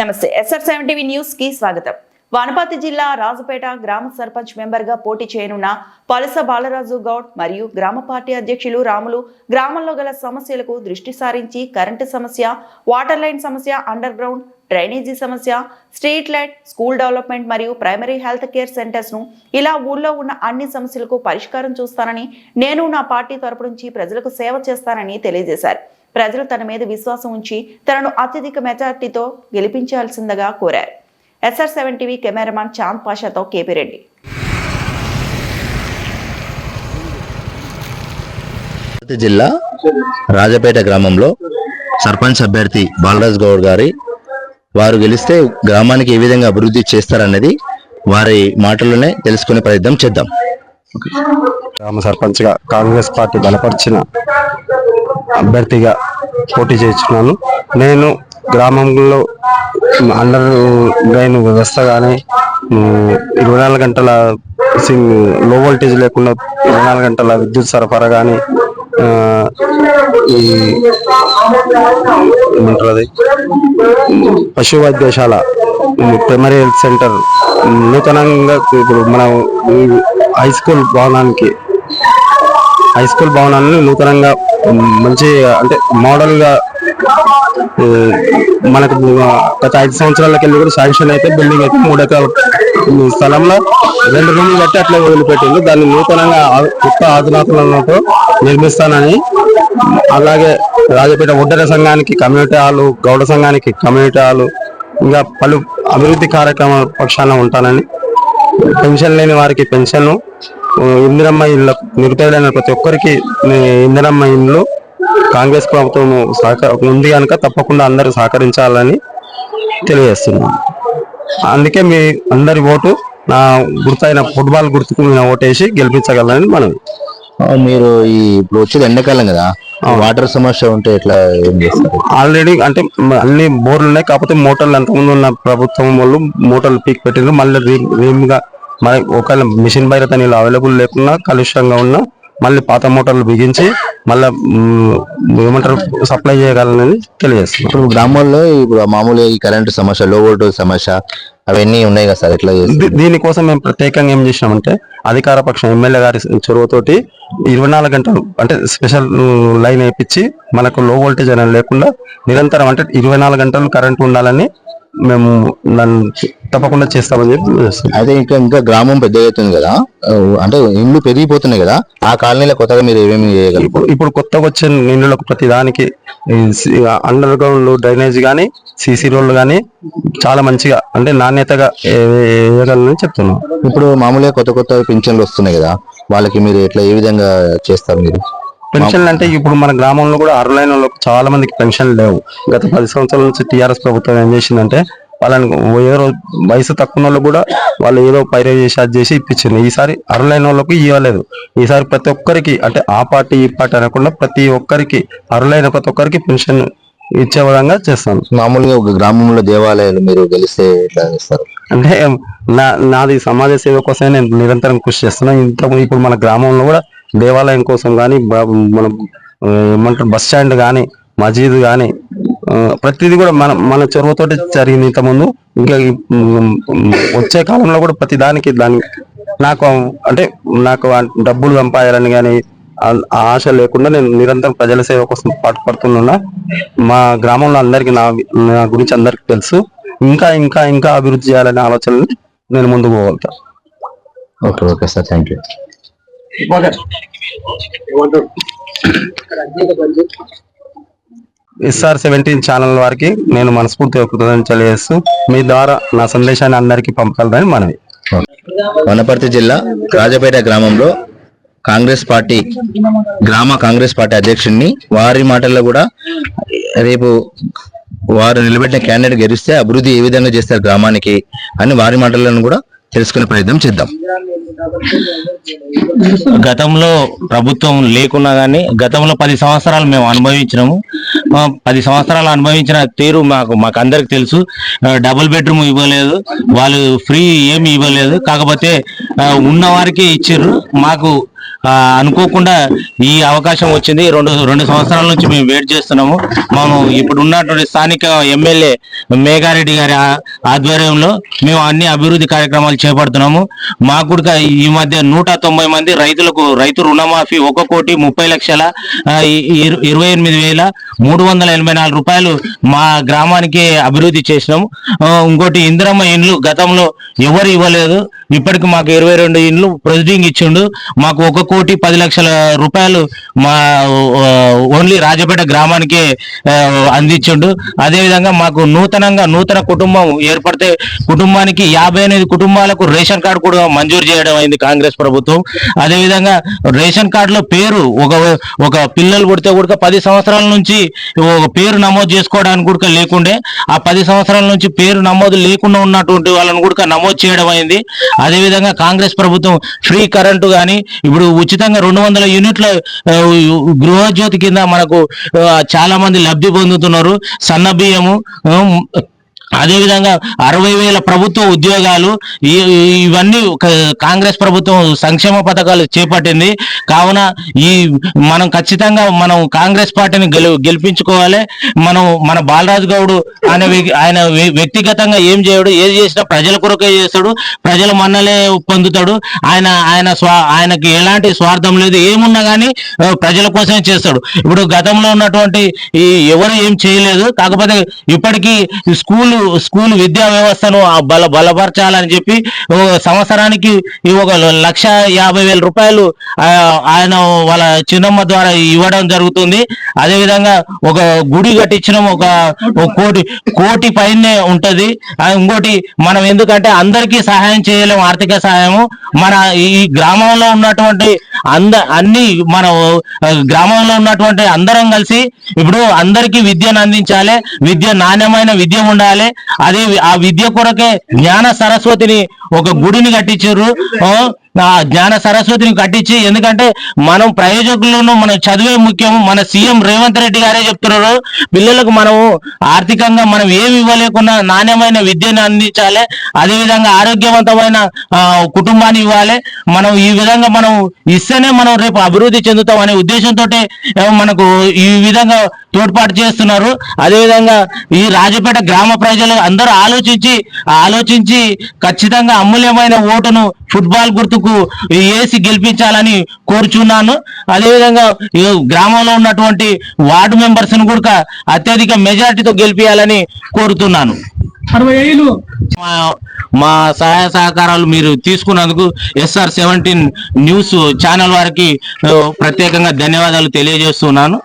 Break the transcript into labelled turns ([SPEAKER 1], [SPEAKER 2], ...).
[SPEAKER 1] నమస్తే. SR seven TV న్యూస్కి స్వాగతం. వనపర్తి జిల్లా రాజుపేట గ్రామ సర్పంచ్ మెంబర్గా పోటీ చేయనున్న పలస బాలరాజు గౌడ్ మరియు గ్రామ పార్టీ అధ్యక్షులు రాములు గ్రామంలో గల సమస్యలకు దృష్టి సారించి కరెంటు సమస్య వాటర్ లైన్ సమస్య అండర్ గ్రౌండ్ డ్రైనేజీ సమస్య స్ట్రీట్ లైట్ స్కూల్ డెవలప్మెంట్ మరియు ప్రైమరీ హెల్త్ కేర్ సెంటర్స్ను ఇలా ఊళ్ళో ఉన్న అన్ని సమస్యలకు పరిష్కారం చూస్తానని నేను నా పార్టీ తరపు నుంచి ప్రజలకు సేవ చేస్తానని తెలియజేశారు. ప్రజలు తన మీద విశ్వాసం ఉంచి తనను అత్యధిక మెజార్టీతో గెలిపించాల్సిందిగా కోరారు. S R seven TV cameraman Chand పాషాతో KP Reddy.
[SPEAKER 2] జిల్లా రాజపేట గ్రామంలో సర్పంచ్ అభ్యర్థి బాలరాజ్ గౌడ్ గారి వారు గెలిస్తే గ్రామానికి ఏ విధంగా అభివృద్ధి చేస్తారన్నది వారి మాటల్లోనే తెలుసుకునే ప్రయత్నం చేద్దాం.
[SPEAKER 3] గ్రామ సర్పంచ్గా కాంగ్రెస్ పార్టీ బలపరిచిన అభ్యర్థిగా పోటీ చేస్తున్నాను. నేను గ్రామంలో అండర్ డ్రైన్ వ్యవస్థ కానీ ఇరవై నాలుగు గంటల సింగ్లో వోల్టేజ్ లేకుండా ఇరవై నాలుగు గంటల విద్యుత్ సరఫరా కానీ ఈ ఏమంటారు పశు వైద్యశాల ప్రైమరీ హెల్త్ సెంటర్ నూతనంగా ఇప్పుడు మన హై స్కూల్ భవనానికి హై స్కూల్ భవనాన్ని నూతనంగా మంచి అంటే మోడల్గా మనకు గత ఐదు సంవత్సరాలకి వెళ్ళి కూడా శాంక్షన్ అయితే బిల్డింగ్ అయితే మూడు ఎకరాల స్థలంలో రెండు రూమ్లు కట్టి అట్లా వదిలిపెట్టింది. దాన్ని నూతనంగా కొత్త ఆధునాతనతో నిర్మిస్తానని అలాగే రాజపేట ఉడ్డర సంఘానికి కమ్యూనిటీ హాలు గౌడ సంఘానికి కమ్యూనిటీ హాలు ఇంకా పలు అభివృద్ధి కార్యక్రమ పక్షాన ఉంటానని పెన్షన్ లేని వారికి పెన్షన్ ఇందిరమ్మ ఇళ్ళ నిరుపేదలైన ప్రతి ఒక్కరికి ఇందిరమ్మ ఇల్లు కాంగ్రెస్ ప్రభుత్వం సహక ఉంది కనుక తప్పకుండా అందరూ సహకరించాలని తెలియజేస్తున్నాను. అందుకే మీ అందరి ఓటు నా గుర్తైన ఫుట్బాల్ గుర్తుకు నేను ఓటేసి గెలిపించగలనని మనం
[SPEAKER 2] మీరు ఈ ఇప్పుడు వచ్చేది ఎండాకాలం కదా వాటర్ సమస్య ఉంటే ఎట్లా ఏం చేస్తారు?
[SPEAKER 3] ఆల్రెడీ అంటే అన్ని బోర్లు ఉన్నాయి కాకపోతే మోటార్లు అంతకుముందు ఉన్న ప్రభుత్వం వాళ్ళు మోటార్లు పీక్ పెట్టిండ్రు మళ్ళీ రీమ్గా మన ఒకవేళ మిషన్ భైరత నీళ్ళు అవైలబుల్ లేకున్నా కలుషంగా ఉన్నా మళ్ళీ పాత మోటార్లు బిగించి మళ్ళీ ఏమంటారు సప్లై చేయగలనని తెలియజేస్తున్నాం.
[SPEAKER 2] ఇప్పుడు గ్రామాల్లో ఇప్పుడు మామూలుగా ఈ కరెంటు సమస్య లో వోల్టేజ్ సమస్య అవన్నీ ఉన్నాయి కదా సార్ ఎట్లా
[SPEAKER 3] దీనికోసం మేము ప్రత్యేకంగా ఏం చేసినామంటే అధికార పక్షం ఎమ్మెల్యే గారి చొరవతోటి ఇరవై నాలుగు గంటలు అంటే స్పెషల్ లైన్ వేయించి మనకు లో వోల్టేజ్ అనేది లేకుండా నిరంతరం అంటే ఇరవై నాలుగు గంటలు కరెంట్ ఉండాలని మేము దాన్ని తప్పకుండా చేస్తామని చెప్పి.
[SPEAKER 2] అయితే ఇంకా ఇంకా గ్రామం పెద్ద అవుతుంది కదా. అంటే ఇండ్లు పెరిగిపోతున్నాయి కదా. ఆ కాలనీలో కొత్తగా మీరు ఏమేమి చేయగలరు?
[SPEAKER 3] ఇప్పుడు ఇప్పుడు కొత్తగా వచ్చే నీళ్ళకు ప్రతి దానికి అండర్ గ్రౌండ్ డ్రైనేజ్ కానీ సీసీ రోడ్లు కానీ చాలా మంచిగా అంటే నాణ్యతగా వేయగలనని చెప్తున్నాం
[SPEAKER 2] ఇప్పుడు మామూలుగా కొత్త కొత్త పింఛన్లు వస్తున్నాయి కదా. వాళ్ళకి మీరు ఎట్లా ఏ విధంగా చేస్తారు మీరు?
[SPEAKER 3] పెన్షన్లు అంటే ఇప్పుడు మన గ్రామంలో కూడా అర్హులైన వాళ్ళకు చాలా మందికి పెన్షన్లు లేవు. గత పది సంవత్సరాల నుంచి టీఆర్ఎస్ ప్రభుత్వం ఏం చేసిందంటే వాళ్ళని ఏదో వయసు తక్కువ వాళ్ళు కూడా వాళ్ళు ఏదో పైరే చేసి అది చేసి ఇప్పించింది. ఈసారి అర్హులైన వాళ్ళకు ఇవ్వలేదు. ఈసారి ప్రతి ఒక్కరికి అంటే ఆ పార్టీ ఈ పార్టీ అనకుండా ప్రతి ఒక్కరికి అర్హులైన ప్రతి ఒక్కరికి పెన్షన్ ఇచ్చే విధంగా చేస్తాను.
[SPEAKER 2] మామూలుగా ఒక గ్రామంలో దేవాలయాలు మీరు గెలిస్తే ఎట్లా చేస్తారు?
[SPEAKER 3] అంటే నా నాది సమాజ సేవ కోసమే నేను నిరంతరం కృషి చేస్తున్నాను ఇంత ఇప్పుడు మన గ్రామంలో కూడా దేవాలయం కోసం కానీ మన ఏమంటారు బస్ స్టాండ్ కానీ మసీద్ కానీ ప్రతిదీ కూడా మన మన చొరవతోటి జరిగింది ఇంతకుముందు. ఇంకా వచ్చే కాలంలో కూడా ప్రతి దానికి దాని నాకు అంటే నాకు డబ్బులు సంపాదాలని కానీ ఆశ లేకుండా నేను నిరంతరం ప్రజల సేవ కోసం పాటుపడుతున్నా మా గ్రామంలో అందరికి నా నా గురించి అందరికి తెలుసు. ఇంకా ఇంకా ఇంకా అభివృద్ధి చేయాలనే ఆలోచనలు నేను ముందుకు పోగలుగుతా.
[SPEAKER 2] Okay okay sir. Thank you.
[SPEAKER 3] S R seventeen channel వారికి నేను మనస్ఫూర్తిగా కృతజ్ఞతలు తెలియజేస్తూ మీ ద్వారా నా సందేశాన్ని అందరికీ పంపగలరని మనవి.
[SPEAKER 2] వనపర్తి జిల్లా రాజపేట గ్రామంలో కాంగ్రెస్ పార్టీ గ్రామ కాంగ్రెస్ పార్టీ అధ్యక్షుడిని వారి మాటల్లో కూడా రేపు వారు నిలబెట్టిన క్యాండిడేట్ గెలిస్తే అభివృద్ధి ఏ విధంగా చేస్తారు గ్రామానికి అని వారి మాటలను కూడా తెలుసుకునే ప్రయత్నం చేద్దాం.
[SPEAKER 4] గతంలో ప్రభుత్వం లేకున్నా కానీ గతంలో పది సంవత్సరాలు మేము అనుభవించినాము. పది సంవత్సరాలు అనుభవించిన తీరు మాకు మాకు అందరికి తెలుసు. డబుల్ బెడ్రూమ్ ఇవ్వలేదు. వాళ్ళు ఫ్రీ ఏమి ఇవ్వలేదు. కాకపోతే ఉన్నవారికే ఉన్న వారికి ఇచ్చారు మాకు అనుకోకుండా ఈ అవకాశం వచ్చింది. రెండు రెండు సంవత్సరాల నుంచి మేము వెయిట్ చేస్తున్నాము. మనం ఇప్పుడు ఉన్నటువంటి స్థానిక ఎమ్మెల్యే మేఘారెడ్డి గారి ఆధ్వర్యంలో మేము అన్ని అభివృద్ధి కార్యక్రమాలు చేపడుతున్నాము. మాకు కూడా ఈ మధ్య నూట తొంభై మంది రైతులకు రైతు రుణమాఫీ ఒక కోటి ముప్పై లక్షల ఇరు- ఇరవై ఎనిమిది వేల మూడు వందల ఎనభై నాలుగు రూపాయలు మా గ్రామానికి అభివృద్ధి చేసినాము. ఇంకోటి ఇందిరమ్మ ఇండ్లు గతంలో ఎవరు ఇవ్వలేదు. ఇప్పటికి మాకు ఇరవై రెండు ఇండ్లు ప్రొసీడింగ్ ఇచ్చిండు. మాకు ఒక కోటి పది లక్షల రూపాయలు మా ఓన్లీ రాజపేట గ్రామానికే అందించిండు. అదేవిధంగా మాకు నూతనంగా నూతన కుటుంబం ఏర్పడితే కుటుంబానికి యాభై ఎనిమిది కుటుంబాలకు రేషన్ కార్డు కూడా మంజూరు చేయడం అయింది కాంగ్రెస్ ప్రభుత్వం. అదేవిధంగా రేషన్ కార్డులో పేరు ఒక ఒక పిల్లలు పుడితే కూడా పది సంవత్సరాల నుంచి ఒక పేరు నమోదు చేసుకోవడానికి కూడా లేకుండే ఆ పది సంవత్సరాల నుంచి పేరు నమోదు లేకుండా ఉన్నటువంటి వాళ్ళని కూడా నమోదు చేయడం అయింది. అదేవిధంగా కాంగ్రెస్ ప్రభుత్వం ఫ్రీ కరెంటు కానీ ఇప్పుడు ఉచితంగా రెండు వందల యూనిట్ల గృహజ్యోతి కింద మనకు చాలా మంది లబ్ధి పొందుతున్నారు. సన్న బియ్యము అదేవిధంగా అరవై వేల ప్రభుత్వ ఉద్యోగాలు ఇవన్నీ కాంగ్రెస్ ప్రభుత్వం సంక్షేమ పథకాలు చేపట్టింది. కావున ఈ మనం ఖచ్చితంగా మనం కాంగ్రెస్ పార్టీని గెలిపించుకోవాలి. మనం మన బాలరాజు గౌడ్ ఆయన ఆయన వ్య- వ్యక్తిగతంగా ఏం చేయడు ఏది చేసినా ప్రజల కొరకే చేస్తాడు ప్రజల మన్నలే పొందుతాడు. ఆయన ఆయన స్వా ఆయనకి ఎలాంటి స్వార్థం లేదు ఏమున్నా కానీ ప్రజల కోసమే చేస్తాడు. ఇప్పుడు గతంలో ఉన్నటువంటి ఈ ఎవరు ఏం చేయలేదు. కాకపోతే ఇప్పటికీ స్కూల్ స్కూల్ విద్యా వ్యవస్థను బల బలపరచాలని చెప్పి సంవత్సరానికి ఒక లక్ష యాభై వేల రూపాయలు ఆయన వాళ్ళ చిన్నమ్మ ద్వారా ఇవ్వడం జరుగుతుంది. అదేవిధంగా ఒక గుడి కట్టించిన ఒక కోటి కోటి పైనే ఉంటది. ఇంకోటి మనం ఎందుకంటే అందరికీ సహాయం చేయలేము ఆర్థిక సహాయము. మన ఈ గ్రామంలో ఉన్నటువంటి అంద అన్ని మన గ్రామంలో ఉన్నటువంటి అందరం కలిసి ఇప్పుడు అందరికీ విద్యను అందించాలి. విద్య నాణ్యమైన విద్య ఉండాలి. అదే ఆ విద్య కొరకే జ్ఞాన సరస్వతిని ఒక గుడిని కట్టించారు ఆ, జ్ఞాన సరస్వతిని కట్టించి ఎందుకంటే మనం ప్రయోజకులను మనం చదివే ముఖ్యం మన సీఎం రేవంత్ రెడ్డి గారే చెప్తున్నారు. పిల్లలకు మనము ఆర్థికంగా మనం ఏమి ఇవ్వలేకున్నా నాణ్యమైన విద్యను అందించాలి. అదేవిధంగా ఆరోగ్యవంతమైన కుటుంబాన్ని ఇవ్వాలి. మనం ఈ విధంగా మనం ఇస్తేనే మనం రేపు అభివృద్ధి చెందుతాం అనే ఉద్దేశంతో మనకు ఈ విధంగా తోడ్పాటు చేస్తున్నారు. అదేవిధంగా ఈ రాజపేట గ్రామ ప్రజలు అందరూ ఆలోచించి ఆలోచించి ఖచ్చితంగా అమూల్యమైన ఓటును ఫుట్బాల్ గుర్తు గుర్తుకు వేసి గెలిపించాలని కోరుచున్నాను. అదేవిధంగా గ్రామంలో ఉన్నటువంటి వార్డు మెంబర్స్ను కూడా అత్యధిక మెజార్టీతో గెలిపించాలని కోరుతున్నాను. మా సహాయ సహకారాలు మీరు తీసుకున్నందుకు ఎస్ఆర్ సెవెంటీన్ న్యూస్ ఛానల్ వారికి ప్రత్యేకంగా ధన్యవాదాలు తెలియజేస్తున్నాను.